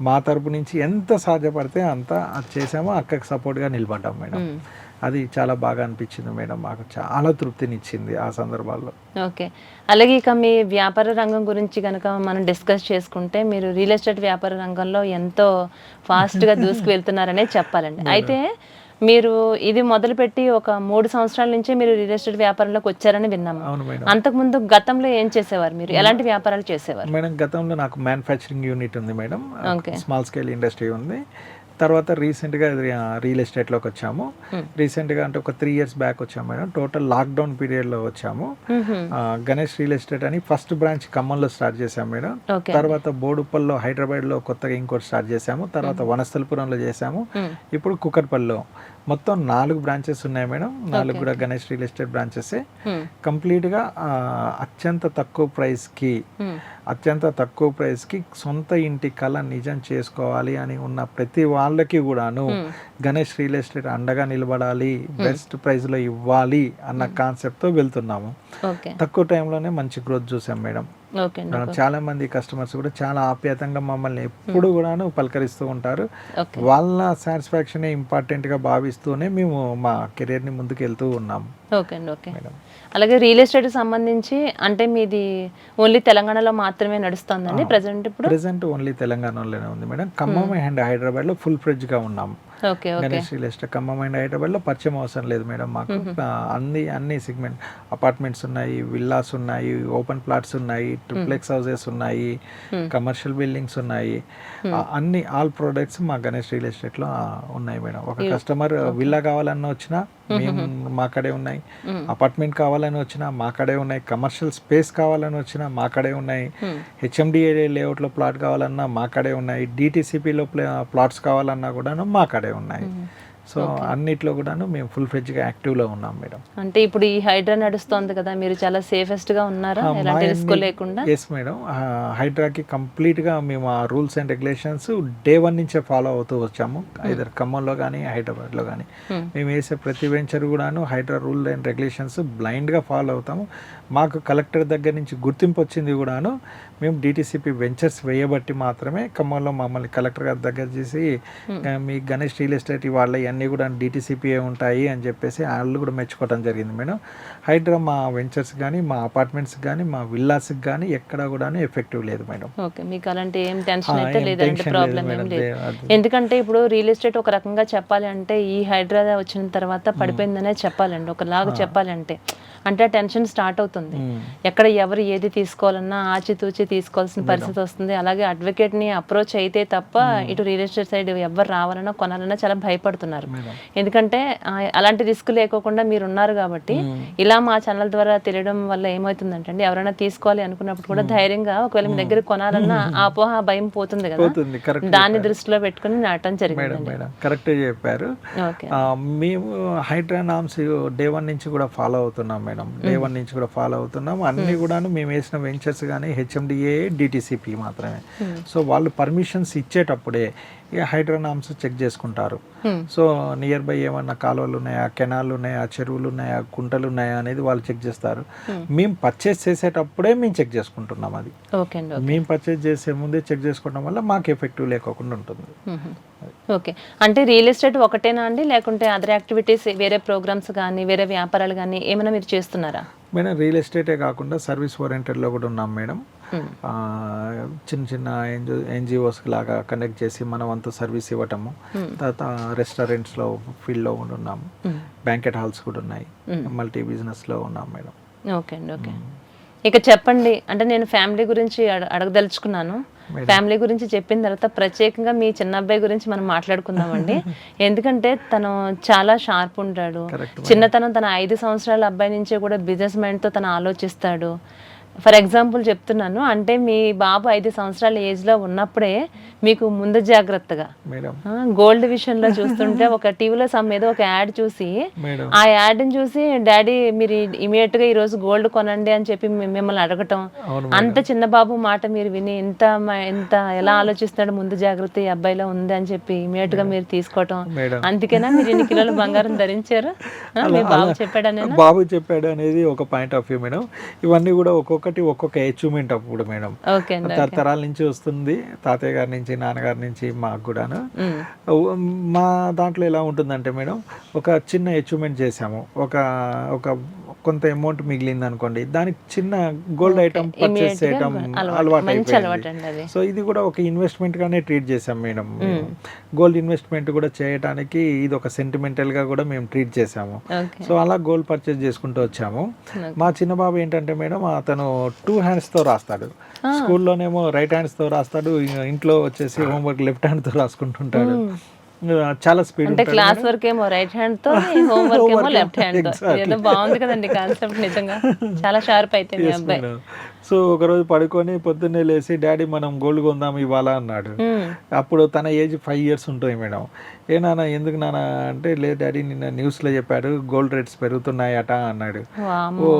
మా తరపు నుంచి ఎంత సాధ్యపడితే అంత అది చేసామో అక్కకి సపోర్ట్గా నిలబడ్డాం మేడం. అది చాలా బాగా అనిపించింది మేడం. మాకు చాలా తృప్తినిచ్చింది ఆ సందర్భాల్లో. ఓకే. అలాగే ఇక మీ వ్యాపార రంగం గురించి కనుక మనం డిస్కస్ చేసుకుంటే మీరు రియల్ ఎస్టేట్ వ్యాపార రంగంలో ఎంతో ఫాస్ట్గా దూసుకు వెళ్తున్నారనే చెప్పాలండి. అయితే మీరు ఇది మొదలుపెట్టి ఒక మూడు సంవత్సరాల నుంచే మీరు రియల్ ఎస్టేట్ వ్యాపారంలోకి వచ్చారని విన్నాము. అవును మేడం. అంతకుముందు గతంలో ఏం చేసేవారు మీరు? ఎలాంటి వ్యాపారాలు చేసేవారు? మేడం గతంలో నాకు మ్యానుఫ్యాక్చరింగ్ యూనిట్ ఉంది మేడం. స్మాల్ స్కేల్ ఇండస్ట్రీ ఉంది. తర్వాత రీసెంట్గా రియల్ ఎస్టేట్లోకి వచ్చాము. రీసెంట్గా అంటే ఒక త్రీ ఇయర్స్ బ్యాక్ వచ్చాము మేడం. టోటల్ లాక్డౌన్ పీరియడ్లో వచ్చాము. గణేష్ రియల్ ఎస్టేట్ అని ఫస్ట్ బ్రాంచ్ ఖమ్మంలో స్టార్ట్ చేశాము మేడం. తర్వాత బోడుపల్లో హైదరాబాద్లో కొత్తగా ఇంకోటి స్టార్ట్ చేశాము. తర్వాత వనస్థలపురంలో చేశాము. మ్మ్. ఇప్పుడు కుకట్పల్లిలో మొత్తం నాలుగు బ్రాంచెస్ ఉన్నాయి మేడం. నాలుగు కూడా గణేష్ రియల్ ఎస్టేట్ బ్రాంచెస్. కంప్లీట్గా అత్యంత తక్కువ ప్రైస్కి మ్మ్. అత్యంత తక్కువ ప్రైస్కి సొంత ఇంటి కళ నిజం చేసుకోవాలి అని ఉన్న ప్రతి వాళ్ళకి కూడాను గణేష్ రియల్ ఎస్టేట్ అండగా నిలబడాలి బెస్ట్ ప్రైస్లో ఇవ్వాలి అన్న కాన్సెప్ట్తో వెళ్తున్నాము. ఓకే తక్కువ టైంలోనే మంచి గ్రోత్ చూసాం మేడం. చాలా మంది కస్టమర్స్ కూడా చాలా ఆప్యాయంగా మమ్మల్ని ఎప్పుడు కూడాను పలకరిస్తూ ఉంటారు. వాళ్ళ సాటిస్ఫాక్షన్ ఇంపార్టెంట్గా భావిస్తూనే మేము మా కెరీర్ని ముందుకు వెళ్తూ ఉన్నాము ఓకే అండి ఓకే. అలాగే రియల్ ఎస్టేట్ సంబంధించి అంటే మీది ఓన్లీ తెలంగాణలో మాత్రమే నడుస్తుందండి ప్రజెంట్ ఇప్పుడు? ప్రెసెంట్ ఓన్లీ తెలంగాణలోనే ఉంది మేడం. ఖమ్మం అండ్ హైదరాబాద్లో ఫుల్ ఫ్రెడ్జ్గా ఉన్నాము okay okay Ganesh real estate Khammam and హైదరాబాద్లో పరిచయం అవసరం లేదు మేడం మాకు. అన్ని అన్ని సెగ్మెంట్. అపార్ట్మెంట్స్ ఉన్నాయి విల్లాస్ ఉన్నాయి ఓపెన్ ప్లాట్స్ ఉన్నాయి ట్రిప్లెక్స్ హౌసెస్ ఉన్నాయి కమర్షియల్ బిల్డింగ్స్ ఉన్నాయి. అన్ని ఆల్ ప్రొడక్ట్స్ మా గణేష్ రియల్ ఎస్టేట్లో ఉన్నాయి మేడం. ఒక కస్టమర్ విల్లా కావాలన్నా వచ్చినా మేము మా కడే ఉన్నాయి. అపార్ట్మెంట్ కావాలని వచ్చినా మా కడే ఉన్నాయి. కమర్షియల్ స్పేస్ కావాలని వచ్చినా మా కడే ఉన్నాయి. హెచ్ఎండిఏ లేఅవుట్లో ప్లాట్ కావాలన్నా మా కడే ఉన్నాయి. డిటీసీపీలో ప్లాట్స్ కావాలన్నా కూడా మా కడే ఉన్నాయి. సో అన్నిట్లో కూడాను మేము ఫుల్ ఫ్లెడ్జ్గా యాక్టివ్లో ఉన్నాం మేడం. అంటే ఇప్పుడు ఈ హైడ్రా నడుస్తోంది కదా మీరు చాలా సేఫెస్ట్గా ఉన్నారా? ఎలాంటి రిస్క్ లేకుండా? Yes madam. హైడ్రాకి కంప్లీట్గా మేము ఆ rules and regulations day one నుంచే ఫాలో అవుతూ వచ్చాము. ఐదర్ ఖమ్మంలో కానీ హైదరాబాద్లో కానీ Hmm. మేము వేసే ప్రతి వెంచర్ కూడాను హైడ్రా రూల్ అండ్ రెగ్యులేషన్స్ బ్లైండ్గా ఫాలో అవుతాము. మాకు కలెక్టర్ దగ్గర నుంచి గుర్తింపు వచ్చింది కూడాను మేము డిటీసీపీ వెంచర్స్ వేయబట్టి మాత్రమే ఖమ్మంలో మమ్మల్ని కలెక్టర్ గారి దగ్గర చేసి "ఆ, మీ గణేష్ రియల్ ఎస్టేట్ వాళ్ళ ఇవన్నీ కూడా డిటీసీపీఏ ఉంటాయి అని చెప్పేసి వాళ్ళు కూడా మెచ్చుకోవడం జరిగింది మేడం. హైడ్రా మా వెంచర్స్ కానీ మా అపార్ట్మెంట్స్ కానీ మా విల్లాస్కి కానీ ఎక్కడ కూడా ఎఫెక్టివ్ లేదు మేడం. ఓకే మీకు అలాంటి ఏం టెన్షన్ అయితే ఏం లేదు అలాంటి tension లేదు ప్రాబ్లం ఏం. లేదు. ఎందుకంటే ఇప్పుడు రియల్ ఎస్టేట్ ఒక రకంగా చెప్పాలి అంటే ఈ హైడ్రా వచ్చిన తర్వాత పడిపోయిందనే చెప్పాలండి ఒకలాగా చెప్పాలంటే. అంటే టెన్షన్ స్టార్ట్ అవుతుంది. ఎక్కడ ఎవరు ఏది తీసుకోవాలన్నా ఆచితూచి తీసుకోవాల్సిన పరిస్థితి వస్తుంది. అలాగే అడ్వకేట్ని అప్రోచ్ అయితే తప్ప ఇటు రియల్ ఎస్టేట్ సైడ్ ఎవరు రావాలన్నా కొనాలన్నా చాలా భయపడుతున్నారు. ఎందుకంటే అలాంటి రిస్క్ లేకోకుండా మీరు ఉన్నారు కాబట్టి ఇలా మా ఛానల్ ద్వారా తెలియడం వల్ల ఏమవుతుందంటే అండి ఎవరైనా తీసుకోవాలి అనుకున్నప్పుడు కూడా ధైర్యంగా ఒకవేళ మీ దగ్గర కొనాలన్నా అపోహ భయం పోతుంది కదా? దాన్ని దృష్టిలో పెట్టుకుని నాటం జరిగింది కరెక్టే చెప్పారు. మేము హైడ్రా నామ్స్ డే వన్ నుంచి కూడా ఫాలో అవుతున్నాం మేడం. డే వన్ నుంచి కూడా ఫాలో అవుతున్నాం. అన్ని కూడాను మేము వేసిన వెంచర్స్ కానీ హెచ్ఎండిఏ డిటిసిపి మాత్రమే. సో వాళ్ళు పర్మిషన్స్ ఇచ్చేటప్పుడే ఇక హైడ్రా నామ్స్ చెక్ చేసుకుంటారు. Hmm. సో నియర్ బై ఏమన్నా కాలువలు ఉన్నాయా కెనాల్ ఉన్నాయా చెరువులు ఉన్నాయా గుంటలు ఉన్నాయా అనేది వాళ్ళు చెక్ చేస్తారు. మేము పర్చేస్ చేసేటప్పుడే మేము చెక్ చేసుకుంటున్నాం అది. మేము పర్చేస్ చేసే ముందే చెక్ చేసుకోవడం వల్ల మాకు ఎఫెక్టివ్ లేకోకుండా ఉంటుంది. ఓకే అంటే రియల్ ఎస్టేట్ ఒకటేనా అండి? లేకుంటే అదర్ యాక్టివిటీస్ వేరే ప్రోగ్రామ్స్ కానీ వేరే వ్యాపారాలు కానీ ఏమైనా మీరు చేస్తున్నారా? మేడం రియల్ ఎస్టేటే కాకుండా సర్వీస్ ఓరియంటెడ్లో కూడా ఉన్నాం మేడం. చిన్న చిన్న ఎన్జిఓ ఎన్జిఓస్ లాగా కండక్ట్ చేసి మన వంతు సర్వీస్ ఇవ్వటము. తర్వాత రెస్టారెంట్స్లో ఫీల్డ్లో కూడా ఉన్నాము. బ్యాంకెట్ హాల్స్ కూడా ఉన్నాయి. మల్టీ బిజినెస్లో ఉన్నాం మేడం. ఓకే అండి ఓకే ఇక చెప్పండి. అంటే నేను ఫ్యామిలీ గురించి అడ- అడగదలుచుకున్నాను. ఫ్యామిలీ గురించి చెప్పిన తర్వాత ప్రత్యేకంగా మీ చిన్న అబ్బాయి గురించి మనం మాట్లాడుకుందామండి. ఎందుకంటే తను చాలా షార్ప్ ఉంటాడు. చిన్నతనం తన ఐదు సంవత్సరాల అబ్బాయి నుంచే కూడా బిజినెస్ మైండ్తో తను ఆలోచిస్తాడు. ఫర్ ఎగ్జాంపుల్ చెప్తున్నాను అంటే మీ బాబు ఐదు సంవత్సరాల ఏజ్లో ఉన్నప్పుడే మీకు ముందు జాగ్రత్తగా గోల్డ్ విషయంలో చూస్తుంటే ఒక టీవీలో సమ్ ఏదో ఒక యాడ్ చూసి ఆ యాడ్ని చూసి డాడీ మీరు ఇమీడియట్గా ఈ రోజు గోల్డ్ కొనండి అని చెప్పి మిమ్మల్ని అడగటం. అంత చిన్న బాబు మాట మీరు విని ఇంత ఇంత ఎలా ఆలోచిస్తున్నాడు ముందు జాగ్రత్త ఈ అబ్బాయిలో ఉంది అని చెప్పి ఇమీడియట్గా మీరు తీసుకోవటం. అందుకేనా మీరు ఇన్ని కిలోల బంగారం ధరించారు? మీ బాబు చెప్పాడనే బాబు చెప్పాడు అనేది ఒక పాయింట్ ఆఫ్ వ్యూ మేడం. ఇవన్నీ కూడా ఒక్కొక్కటి ఒక్కొక్క అచీవ్మెంట్ అప్పుడు మేడం. తరతరాల నుంచి వస్తుంది తాతయ్య గారి నుంచి నాన్నగారి నుంచి మాకు కూడాను. మా దాంట్లో ఎలా ఉంటుందంటే మేడం ఒక చిన్న అచీవ్మెంట్ చేసాము ఒక ఒక కొంత అమౌంట్ మిగిలింది అనుకోండి దానికి చిన్న గోల్డ్ ఐటమ్ పర్చేస్ చేయడం అలవాటు అయిపోయింది సో ఇది కూడా ఒక ఇన్వెస్ట్మెంట్ గానే ట్రీట్ చేసాం మేడం గోల్డ్ ఇన్వెస్ట్మెంట్ కూడా చేయడానికి ఇది ఒక సెంటిమెంటల్గా కూడా మేము ట్రీట్ చేసాము సో అలా గోల్డ్ పర్చేస్ చేసుకుంటూ వచ్చాము. మా చిన్న బాబు ఏంటంటే మేడం అతను టూ హ్యాండ్స్తో రాస్తాడు. స్కూల్లోనేమో రైట్ హ్యాండ్స్తో రాస్తాడు ఇంట్లో వచ్చేసి హోంవర్క్ లెఫ్ట్ హ్యాండ్తో రాసుకుంటుంటాడు. చాలా స్పీడ్ అంటే క్లాస్ వర్క్ ఏమో రైట్ హ్యాండ్తో హోమ్ వర్క్ ఏమో లెఫ్ట్ హ్యాండ్తో. ఏదో బాగుంది కదండి కాన్సెప్ట్ నిజంగా. చాలా షార్ప్ అయితే మీ అబ్బాయి. సో ఒకరోజు పడుకొని పొద్దున్నే లేచి డాడీ మనం గోల్డ్ కొందాం ఇవ్వాలా? అన్నాడు. అప్పుడు తన ఏజ్ ఫైవ్ ఇయర్స్ ఉంటాయి మేడం. ఏ నాన్న ఎందుకు నాన్న? అంటే లేదు డాడీ నిన్న న్యూస్లో చెప్పాడు గోల్డ్ రేట్స్ పెరుగుతున్నాయట అన్నాడు. ఓ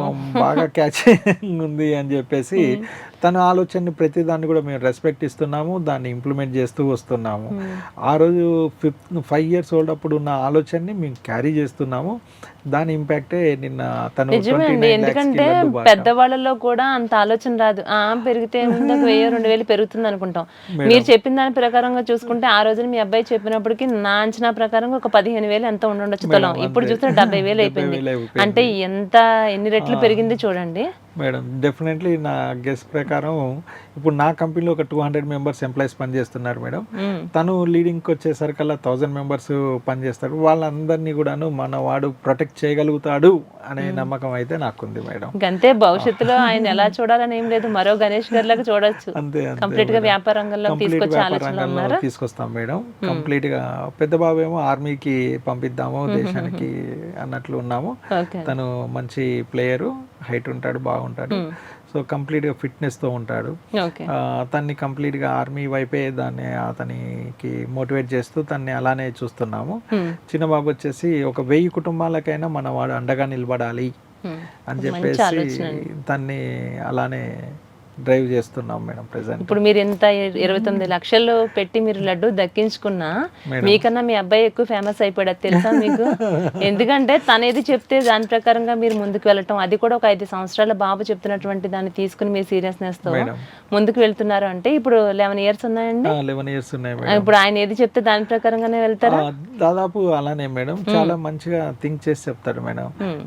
బాగా క్యాచ్ ఉంది అని చెప్పేసి తన ఆలోచనని ప్రతి దాన్ని కూడా మేము రెస్పెక్ట్ ఇస్తున్నాము దాన్ని ఇంప్లిమెంట్ చేస్తూ వస్తున్నాము. ఆ రోజు ఫిఫ్త్ ఫైవ్ ఇయర్స్ ఓల్డ్ అప్పుడు ఉన్న ఆలోచనని మేము క్యారీ చేస్తున్నాము. దాని ఇంపాక్టే నిన్న తను నిజమే 29 అండి lakhs కి ఎందుకంటే. పెద్దవాళ్ళలో కూడా అంత ఆలోచన రాదు. ఆ పెరిగితే ఒక వెయ్యి రెండు వేలు పెరుగుతుంది అనుకుంటాం. మీరు చెప్పిన దాని ప్రకారంగా చూసుకుంటే ఆ రోజున మీ అబ్బాయి చెప్పినప్పటికీ నా అంచనా ప్రకారంగా ఒక పదిహేను వేలు ఎంత ఉండొచ్చు తులం. ఇప్పుడు చూస్తే డెబ్బై వేలు అయిపోయింది. అంటే ఎంత ఎన్ని రెట్లు పెరిగింది చూడండి. మేడం డెఫినెట్లీ నా గెస్ ప్రకారం ఇప్పుడు నా కంపెనీలో ఒక టూ హండ్రెడ్ మెంబర్స్ ఎంప్లాయీస్ పనిచేస్తున్నారు మేడం. తను లీడింగ్కి వచ్చేసరికల్లా థౌజండ్ మెంబర్స్ పనిచేస్తారు. వాళ్ళందరినీ కూడాను మన వాడు ప్రొటెక్ట్ చేయగలుగుతాడు అనే నమ్మకం అయితే నాకుంది మేడం. ఇంకంతే భవిష్యత్తులో ఆయన ఎలా చూడాలని ఏం లేదు. మరో గణేష్ గారిలాగా చూడొచ్చు. అంతే అంతే కంప్లీట్గా వ్యాపార రంగంలో తీసుకొస్తాం మేడం. కంప్లీట్గా పెద్ద బాబు ఏమో ఆర్మీకి పంపిద్దాము దేశానికి అన్నట్లు ఉన్నాము. తను మంచి ప్లేయరు హైట్ ఉంటాడు బాగుంటాడు సో కంప్లీట్గా ఫిట్నెస్తో ఉంటాడు తన్ని కంప్లీట్గా ఆర్మీ వైపే దాన్ని అతనికి మోటివేట్ చేస్తూ తన్ని అలానే చూస్తున్నాము Hmm. చిన్న బాబు వచ్చేసి ఒక వెయ్యి కుటుంబాలకైనా మన వాడు అండగా నిలబడాలి Hmm. అని చెప్పేసి. తన్ని అలానే డ్రైవ్ చేస్తున్నాం మేడం ప్రెసెంట్ ఇప్పుడు మీరు ఎంత ఇరవై తొమ్మిది లక్షలు పెట్టి మీరు లడ్డు దక్కించుకున్నా. మీకన్నా మీ అబ్బాయి ఎక్కువ ఫేమస్ అయిపోయాడు తెలుసా మీకు? ఎందుకంటే తను ఏది చెప్తే దాని ప్రకారంగా మీరు ముందుకు వెళ్ళటం అది కూడా ఒక ఐదు సంవత్సరాల బాబు చెప్తున్నటువంటి దాన్ని తీసుకుని మీ సీరియస్నెస్తో. ముందుకు వెళ్తున్నారు అంటే ఇప్పుడు లెవెన్ ఇయర్స్ ఉన్నాయండి? లెవెన్ ఇయర్స్ ఉన్నాయి ఇప్పుడు ఆయన ఏది చెప్తే దాని ప్రకారంగానే వెళ్తారా? దాదాపు అలానే మేడం. చాలా మంచిగా థింక్ చేసి చెప్తాడు మేడం. Hmm.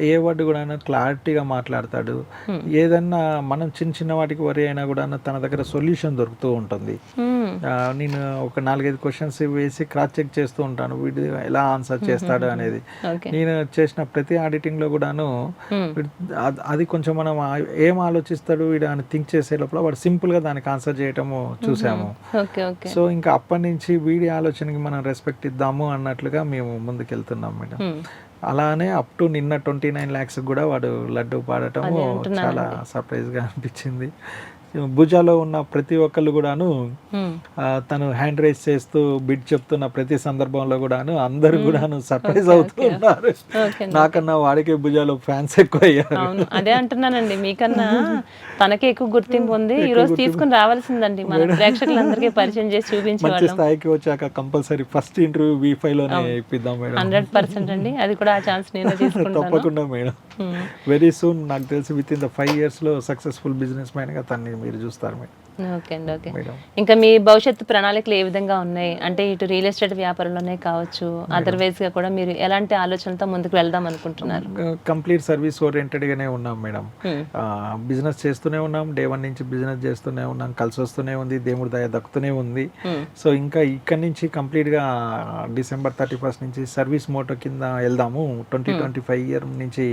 ఏ వర్డ్ కూడా క్లారిటీగా మాట్లాడతాడు. ఏదన్నా మనం చిన్న చిన్న వాటికి వరి అయినా కూడా తన దగ్గర సొల్యూషన్ దొరుకుతూ ఉంటుంది. Hmm. నేను ఒక నాలుగైదు క్వశ్చన్స్ వేసి క్రాస్ చెక్ చేస్తూ ఉంటాను. వీడు ఎలా ఆన్సర్ చేస్తాడు అనేది. ఓకే నేను చేసిన ప్రతి ఆడిటింగ్లో కూడాను Hmm. అద్- కొంచెం మనం ఏం ఆలోచిస్తాడు వీడు అని థింక్ చేసే లోపల వాడు సింపుల్గా దానికి ఆన్సర్ చేయటము చూసాము. సో ఇంకా అప్పటి నుంచి వీడి ఆలోచనకి మనం రెస్పెక్ట్ ఇద్దాము అన్నట్లుగా మేము ముందుకెళ్తున్నాం మేడం. Hmm. అలానే అప్ టు నిన్న ట్వంటీ నైన్ ల్యాక్స్ కూడా వాడు లడ్డు పాడటం. చాలా సర్ప్రైజ్గా అనిపించింది భుజాలో ఉన్న ప్రతి ఒక్కళ్ళు కూడాను తను హ్యాండ్ రైస్ చేస్తూ బిడ్ చెప్తున్న ప్రతి సందర్భంలో కూడాను అందరు కూడాను సర్ప్రైజ్ అవుతున్నారు ఓకే. నాకన్నా వాడికే భుజాలు ఫ్యాన్స్ ఎక్కువ అయ్యారు అదే అంటున్నానండి. మీకన్నా తనకే ఎక్కువ గుర్తింపు ఉంది. ఈ రోజు తీసుకుని రావాల్సిందండి మన ప్రేక్షకులందరికీ పరిచయం చేసి మంచి చూపించేవాళ్ళం స్థాయికి వచ్చాక కంపల్సరీ ఫస్ట్ ఇంటర్వ్యూ వి ఫైవ్లోనే ఇప్పిద్దాం మేడం. హండ్రెడ్ పర్సెంట్ అండి. అది కూడా ఆ ఛాన్స్ నేను తీసుకుంటాను. తప్పకుండా మేడం. వెరీ సూన్ నాకు తెలిసి విత్ ఇన్ ద ఫైవ్ ఇయర్స్లో సక్సెస్ఫుల్ బిజినెస్ మ్యాన్గా తన్ని మీరు చూస్తారు మీరు. ఓకే అండి ఓకే. ఇంకా మీ భవిష్యత్తు ప్రణాళికలు ఏ విధంగా ఉన్నాయి? అంటే ఇటు రియల్ ఎస్టేట్ వ్యాపారంలోనే కావచ్చు అదర్వైజ్గా కూడా మీరు ఎలాంటి ఆలోచనలతో ముందుకు వెళ్దాం అనుకుంటున్నారు? కంప్లీట్ సర్వీస్ ఓరియంటెడ్ గానే ఉన్నాం మేడం. బిజినెస్ చేస్తూనే ఉన్నాం డే వన్ నుంచి బిజినెస్ చేస్తూనే ఉన్నాం కలిసి వస్తూనే ఉంది దేవుడి దయ దక్కుతూనే ఉంది. సో ఇంకా ఇక్కడి నుంచి కంప్లీట్గా డిసెంబర్ థర్టీ ఫస్ట్ నుంచి సర్వీస్ మోటో కింద వెళ్దాము. ట్వంటీ ట్వంటీ ఫైవ్ ఇయర్ నుంచి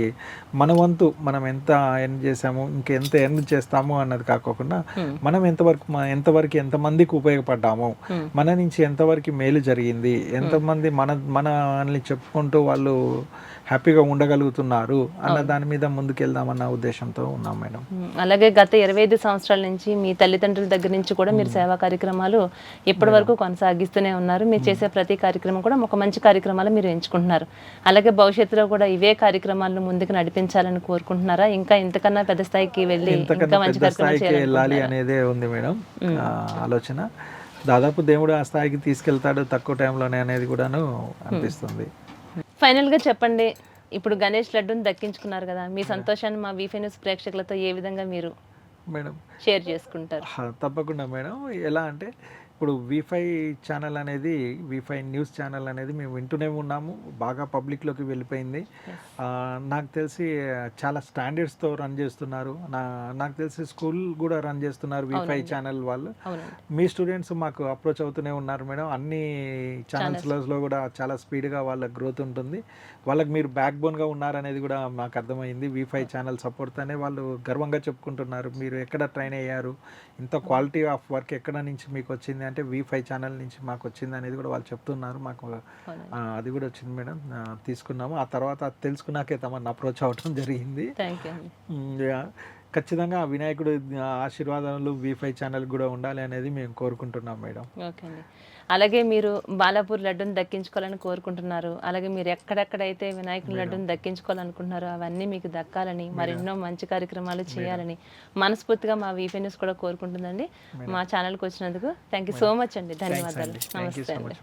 మన వంతు మనం ఎంత ఎర్న్ చేసాము ఇంకెంత ఎర్న్ చేస్తాము అన్నది కాకోకుండా మనం ఎంతవరకు ఎంతవరకు ఎంతమందికి ఉపయోగపడ్డాము. మన నుంచి ఎంతవరకు మేలు జరిగింది ఎంతమంది మన మనల్ని చెప్పుకుంటూ వాళ్ళు హ్యాపీగా ఉండగలుగుతున్నారు అన్న దాని మీద ముందుకెళ్దామన్న ఉద్దేశంతో ఉన్నాం మేడం. అలాగే గత ఇరవై ఐదు సంవత్సరాల నుంచి మీ తల్లిదండ్రుల దగ్గర నుంచి కూడా మీరు సేవా కార్యక్రమాలు ఇప్పటి వరకు కొనసాగిస్తూనే ఉన్నారు. మీరు చేసే ప్రతి కార్యక్రమం కూడా ఒక మంచి కార్యక్రమాలు మీరు ఎంచుకుంటున్నారు. అలాగే భవిష్యత్తులో కూడా ఇవే కార్యక్రమాలను ముందుకు నడిపించాలని కోరుకుంటున్నారా? ఇంకా ఇంతకన్నా పెద్ద స్థాయికి వెళ్ళి ఇంకా మంచి వెళ్ళాలి అనేదే ఉంది మేడం ఆలోచన. దాదాపు దేవుడు ఆ స్థాయికి తీసుకెళ్తాడు తక్కువ టైంలోనే అనేది కూడాను అనిపిస్తుంది. ఫైనల్గా చెప్పండి. ఇప్పుడు గణేష్ లడ్డుని దక్కించుకున్నారు కదా మీ సంతోషాన్ని మా వీఫీ న్యూస్ ప్రేక్షకులతో ఏ విధంగా మీరు మేడం షేర్ చేసుకుంటారు? తప్పకుండా మేడం. ఎలా అంటే ఇప్పుడు వీఫై ఛానల్ అనేది వీఫై న్యూస్ ఛానల్ అనేది మేము వింటూనే ఉన్నాము. బాగా పబ్లిక్లోకి వెళ్ళిపోయింది. నాకు తెలిసి చాలా స్టాండర్డ్స్తో రన్ చేస్తున్నారు. నా నాకు తెలిసి స్కూల్ కూడా రన్ చేస్తున్నారు వీఫై ఛానల్ వాళ్ళు. మీ స్టూడెంట్స్ మాకు అప్రోచ్ అవుతూనే ఉన్నారు మేడం. అన్ని ఛానల్స్లో కూడా చాలా స్పీడ్గా వాళ్ళ గ్రోత్ ఉంటుంది. వాళ్ళకి మీరు బ్యాక్ బోన్గా ఉన్నారనేది కూడా మాకు అర్థమైంది. వి ఫైవ్ ఛానల్ సపోర్ట్తోనే వాళ్ళు గర్వంగా చెప్పుకుంటున్నారు. మీరు ఎక్కడ ట్రైన్ అయ్యారు? ఇంత క్వాలిటీ ఆఫ్ వర్క్ ఎక్కడ నుంచి మీకు వచ్చింది అంటే వి ఫైవ్ ఛానల్ నుంచి మాకు వచ్చింది అనేది కూడా వాళ్ళు చెప్తున్నారు. మాకు అది కూడా వచ్చింది మేడం. తీసుకున్నాము. ఆ తర్వాత తెలుసుకున్నాకే తమని అప్రోచ్ అవ్వడం జరిగింది. ఖచ్చితంగా వినాయకుడు ఆశీర్వాదాలు వి ఫైవ్ ఛానల్ కూడా ఉండాలి అనేది మేము కోరుకుంటున్నాం మేడం. ఓకే అలాగే మీరు బాలాపూర్ లడ్డుని దక్కించుకోవాలని కోరుకుంటున్నారు. అలాగే మీరు ఎక్కడెక్కడైతే వినాయకుని లడ్డుని దక్కించుకోవాలనుకుంటున్నారో అవన్నీ మీకు దక్కాలని మరెన్నో మంచి కార్యక్రమాలు చేయాలని మనస్ఫూర్తిగా మా వీపీ న్యూస్ కూడా కోరుకుంటుందండి. మా ఛానల్కి వచ్చినందుకు థ్యాంక్ యూ సో మచ్ అండి. ధన్యవాదాలు. నమస్తే అండి.